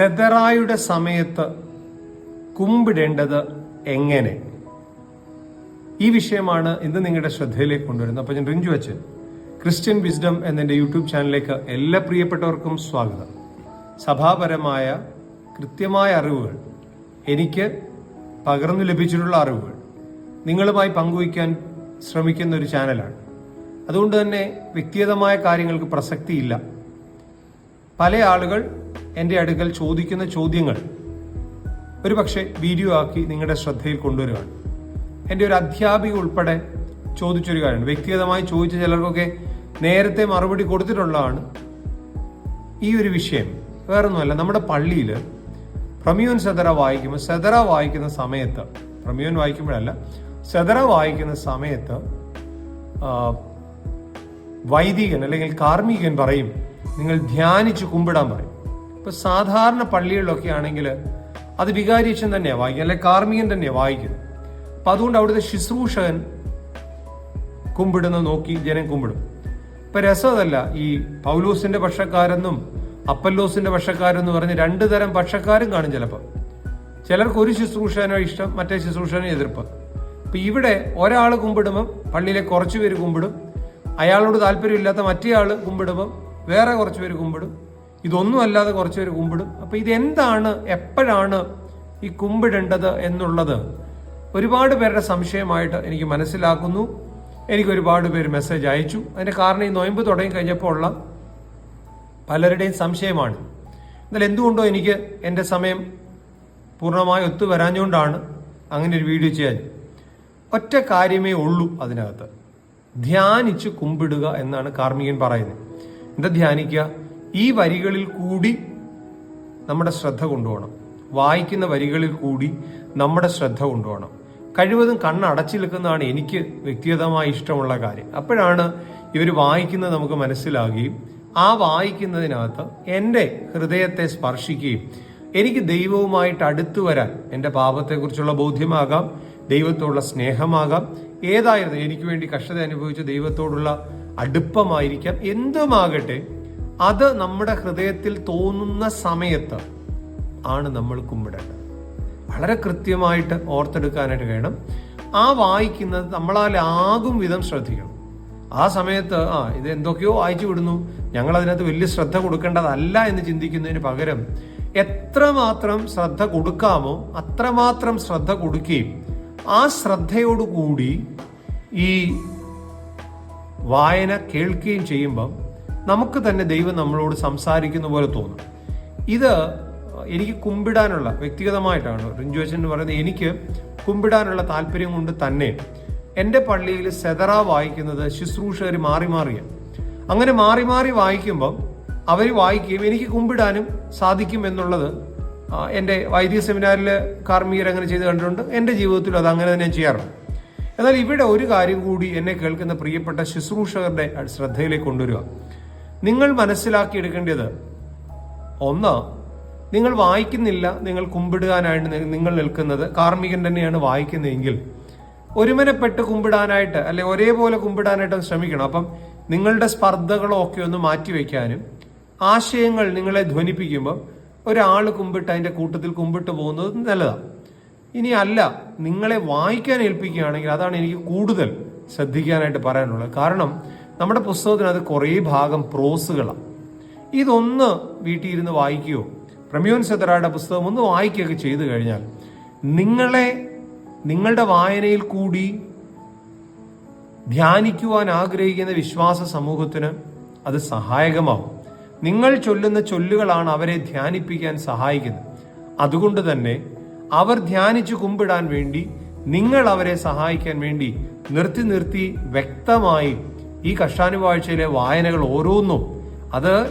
സെതറായുടെ സമയത്ത് കുമ്പിടേണ്ടത് എങ്ങനെ? ഈ വിഷയമാണ് ഇന്ന് നിങ്ങളുടെ ശ്രദ്ധയിലേക്ക് കൊണ്ടുവരുന്നത്. അപ്പോൾ ഞാൻ റിഞ്ചു വച്ച് ക്രിസ്ത്യൻ വിസ്ഡം എന്നെന്റെ യൂട്യൂബ് ചാനലിലേക്ക് എല്ലാ പ്രിയപ്പെട്ടവർക്കും സ്വാഗതം. സഭാപരമായ കൃത്യമായ അറിവുകൾ എനിക്ക് പകർന്നു ലഭിച്ചിട്ടുള്ള അറിവുകൾ നിങ്ങളുമായി പങ്കുവയ്ക്കാൻ ശ്രമിക്കുന്ന ഒരു ചാനലാണ്. അതുകൊണ്ട് തന്നെ വ്യക്തിഗതമായ കാര്യങ്ങൾക്ക് പ്രസക്തിയില്ല. പല ആളുകൾ എന്റെ അടുക്കൽ ചോദിക്കുന്ന ചോദ്യങ്ങൾ ഒരു പക്ഷേ വീഡിയോ ആക്കി നിങ്ങളുടെ ശ്രദ്ധയിൽ കൊണ്ടുവരികയാണ്. എന്റെ ഒരു അധ്യാപിക ഉൾപ്പെടെ ചോദിച്ചൊരു കാര്യമാണ് വ്യക്തിഗതമായി ചോദിച്ച ചിലർക്കൊക്കെ നേരത്തെ മറുപടി കൊടുത്തിട്ടുള്ളതാണ് ഈ ഒരു വിഷയം. വേറൊന്നുമല്ല നമ്മുടെ പള്ളിയിൽ പ്രമ്യൂൻ സെതറ വായിക്കുമ്പോൾ സെതറ വായിക്കുന്ന സമയത്ത് പ്രമ്യൂൻ വായിക്കുമ്പോഴല്ല സെതറ വായിക്കുന്ന സമയത്ത് വൈദികൻ അല്ലെങ്കിൽ കാർമികൻ പറയും നിങ്ങൾ ധ്യാനിച്ച് കുമ്പിടാൻ പറയും. ഇപ്പൊ സാധാരണ പള്ളികളിലൊക്കെ ആണെങ്കിൽ അത് വികാരിയച്ഛൻ തന്നെയാണ് വായിക്കുക അല്ലെങ്കിൽ കാർമികൻ തന്നെയാണ് വായിക്കുന്നത് അപ്പൊ അതുകൊണ്ട് അവിടുത്തെ ശുശ്രൂഷകൻ കുമ്പിടുന്ന നോക്കി ജനം കുമ്പിടും. ഇപ്പൊ രസമതല്ല ഈ പൗലോസിന്റെ പക്ഷക്കാരെന്നും അപ്പല്ലോസിന്റെ പക്ഷക്കാരെന്നും പറഞ്ഞ് രണ്ടു തരം പക്ഷക്കാരും കാണും ചിലപ്പോൾ ചിലർക്ക് ഒരു ശുശ്രൂഷനോ ഇഷ്ടം മറ്റേ ശുശ്രൂഷനോ എതിർപ്പ്. അപ്പൊ ഇവിടെ ഒരാൾ കുമ്പിടുമ്പം പള്ളിയിലെ കുറച്ച് പേര് കുമ്പിടും അയാളോട് താല്പര്യമില്ലാത്ത ആൾ കുമ്പിടുമ്പം വേറെ കുറച്ച് പേര് കുമ്പിടും. ഇതൊന്നും അല്ലാതെ കുറച്ച് പേര് കുമ്പിടും. അപ്പൊ ഇതെന്താണ് എപ്പോഴാണ് ഈ കുമ്പിടേണ്ടത് എന്നുള്ളത് ഒരുപാട് പേരുടെ സംശയമായിട്ട് എനിക്ക് മനസ്സിലാക്കുന്നു. എനിക്ക് ഒരുപാട് പേര് മെസ്സേജ് അയച്ചു. അതിന്റെ കാരണം ഈ നോയമ്പ് തുടങ്ങി കഴിഞ്ഞപ്പോൾ ഉള്ള പലരുടെയും സംശയമാണ്. എന്നാൽ എന്തുകൊണ്ടോ എനിക്ക് എന്റെ സമയം പൂർണമായി ഒത്തുവരാഞ്ഞുകൊണ്ടാണ് അങ്ങനെ ഒരു വീഡിയോ ചെയ്യാൻ. ഒറ്റ കാര്യമേ ഉള്ളൂ അതിനകത്ത്. ധ്യാനിച്ച് കുമ്പിടുക എന്നാണ് കാർമികൻ പറയുന്നത്. എന്താ ധ്യാനിക്കുക? ഈ വരികളിൽ കൂടി നമ്മുടെ ശ്രദ്ധ കൊണ്ടുപോകണം. വായിക്കുന്ന വരികളിൽ കൂടി നമ്മുടെ ശ്രദ്ധ കൊണ്ടുപോകണം. കഴിവതും കണ്ണടച്ചു നിൽക്കുന്നതാണ് എനിക്ക് വ്യക്തിഗതമായി ഇഷ്ടമുള്ള കാര്യം. അപ്പോഴാണ് ഇവർ വായിക്കുന്നത് നമുക്ക് മനസ്സിലാകുകയും ആ വായിക്കുന്നതിനകത്ത് എന്റെ ഹൃദയത്തെ സ്പർശിക്കുകയും എനിക്ക് ദൈവവുമായിട്ട് അടുത്തു വരാൻ എന്റെ പാപത്തെക്കുറിച്ചുള്ള ബോധ്യമാകാം ദൈവത്തോടുള്ള സ്നേഹമാകാം ഏതായിരുന്നു എനിക്ക് വേണ്ടി കഷ്ടത അനുഭവിച്ച ദൈവത്തോടുള്ള അടുപ്പമായിരിക്കാം എന്തുമാകട്ടെ അത് നമ്മുടെ ഹൃദയത്തിൽ തോന്നുന്ന സമയത്ത് ആണ് നമ്മൾ കുമ്പിടേണ്ടത്. വളരെ കൃത്യമായിട്ട് ഓർത്തെടുക്കാനായിട്ട് വേണം. ആ വായിക്കുന്നത് നമ്മളാൽ ആകും വിധം ശ്രദ്ധിക്കണം. ആ സമയത്ത് ആ ഇത് എന്തൊക്കെയോ വായിച്ചു വിടുന്നു. ഞങ്ങൾ അതിനകത്ത് വലിയ ശ്രദ്ധ കൊടുക്കേണ്ടതല്ല എന്ന് ചിന്തിക്കുന്നതിന് പകരം എത്രമാത്രം ശ്രദ്ധ കൊടുക്കാമോ അത്രമാത്രം ശ്രദ്ധ കൊടുക്കുകയും ആ ശ്രദ്ധയോടുകൂടി ഈ വായന കേൾക്കുകയും ചെയ്യുമ്പം നമുക്ക് തന്നെ ദൈവം നമ്മളോട് സംസാരിക്കുന്ന പോലെ തോന്നും. ഇത് എനിക്ക് കുമ്പിടാനുള്ള വ്യക്തിഗതമായിട്ടാണ്. റിഞ്ചുവേഷൻ എന്ന് പറയുന്നത് എനിക്ക് കുമ്പിടാനുള്ള താല്പര്യം കൊണ്ട് തന്നെ എന്റെ പള്ളിയിൽ സെതറ വായിക്കുന്നത് ശുശ്രൂഷകർ മാറി മാറിയാണ് അങ്ങനെ മാറി മാറി വായിക്കുമ്പം അവർ വായിക്കുകയും എനിക്ക് കുമ്പിടാനും സാധിക്കും എന്നുള്ളത് എന്റെ വൈദ്യ സെമിനാറിൽ കാർമികർ അങ്ങനെ ചെയ്ത് കണ്ടിട്ടുണ്ട്. എന്റെ ജീവിതത്തിലും അത് അങ്ങനെ തന്നെ ചെയ്യാറുണ്ട്. എന്നാൽ ഇവിടെ ഒരു കാര്യം കൂടി എന്നെ കേൾക്കുന്ന പ്രിയപ്പെട്ട ശുശ്രൂഷകരുടെ ശ്രദ്ധയിലേക്ക് കൊണ്ടുവരിക. നിങ്ങൾ മനസ്സിലാക്കിയെടുക്കേണ്ടത് ഒന്ന് നിങ്ങൾ വായിക്കുന്നില്ല നിങ്ങൾ കുമ്പിടുവാനായിട്ട് നിങ്ങൾ നിൽക്കുന്നത് കാർമികൻ തന്നെയാണ് വായിക്കുന്നതെങ്കിൽ ഒരുമനപ്പെട്ട് കുമ്പിടാനായിട്ട് അല്ലെ ഒരേപോലെ കുമ്പിടാനായിട്ട് ശ്രമിക്കണം. അപ്പം നിങ്ങളുടെ സ്പർദ്ധകളോ ഒക്കെ ഒന്ന് മാറ്റിവെക്കാനും ആശയങ്ങൾ നിങ്ങളെ ധ്വനിപ്പിക്കുമ്പോൾ ഒരാൾ കുമ്പിട്ട് അതിന്റെ കൂട്ടത്തിൽ കുമ്പിട്ട് പോകുന്നത് നല്ലതാണ്. ഇനി അല്ല നിങ്ങളെ വായിക്കാൻ ഏൽപ്പിക്കുകയാണെങ്കിൽ അതാണ് എനിക്ക് കൂടുതൽ ശ്രദ്ധിക്കാനായിട്ട് പറയാനുള്ളത്. കാരണം നമ്മുടെ പുസ്തകത്തിനകത്ത് കുറേ ഭാഗം പ്രോസുകളാണ്. ഇതൊന്ന് വീട്ടിൽ ഇരുന്ന് വായിക്കുകയോ പ്രമ്യോൻ സെതറയുടെ പുസ്തകം ഒന്ന് വായിക്കുകയൊക്കെ ചെയ്തു കഴിഞ്ഞാൽ നിങ്ങളെ നിങ്ങളുടെ വായനയിൽ കൂടി ധ്യാനിക്കുവാൻ ആഗ്രഹിക്കുന്ന വിശ്വാസ സമൂഹത്തിന് അത് സഹായകമാവും. നിങ്ങൾ ചൊല്ലുന്ന ചൊല്ലുകളാണ് അവരെ ധ്യാനിപ്പിക്കാൻ സഹായിക്കുന്നത്. അതുകൊണ്ട് തന്നെ അവർ ധ്യാനിച്ചു കുമ്പിടാൻ വേണ്ടി നിങ്ങൾ അവരെ സഹായിക്കാൻ വേണ്ടി നിർത്തി നിർത്തി വ്യക്തമായി ഈ കഷ്ടാനുവാഴ്ചയിലെ വായനകൾ ഓരോന്നും അത്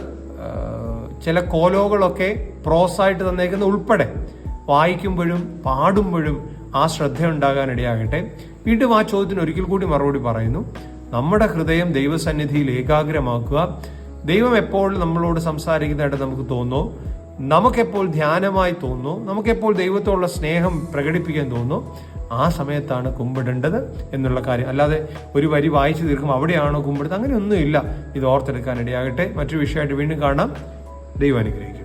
ചില കോലോകളൊക്കെ പ്രോസായിട്ട് തന്നേക്കുന്ന ഉൾപ്പെടെ വായിക്കുമ്പോഴും പാടുമ്പോഴും ആ ശ്രദ്ധ ഉണ്ടാകാനിടയാകട്ടെ. വീണ്ടും ആ ചോദ്യത്തിന് ഒരിക്കൽ കൂടി മറുപടി പറയുന്നു. നമ്മുടെ ഹൃദയം ദൈവസന്നിധിയിൽ ഏകാഗ്രമാക്കുക. ദൈവം എപ്പോൾ നമ്മളോട് സംസാരിക്കുന്നതായിട്ട് നമുക്ക് തോന്നുന്നു നമുക്കെപ്പോൾ ധ്യാനമായി തോന്നുന്നു നമുക്കെപ്പോൾ ദൈവത്തോടുള്ള സ്നേഹം പ്രകടിപ്പിക്കാൻ തോന്നുന്നു ആ സമയത്താണ് കുമ്പിടേണ്ടത് എന്നുള്ള കാര്യം. അല്ലാതെ ഒരു വരി വായിച്ചു തീർക്കും അവിടെയാണോ കുമ്പിടുന്നത്? അങ്ങനെയൊന്നുമില്ല. ഇത് ഓർത്തെടുക്കാൻ ഇടയാകട്ടെ മറ്റൊരു വിഷയമായിട്ട് വീണ്ടും കാണാം. ദൈവം അനുഗ്രഹിക്കും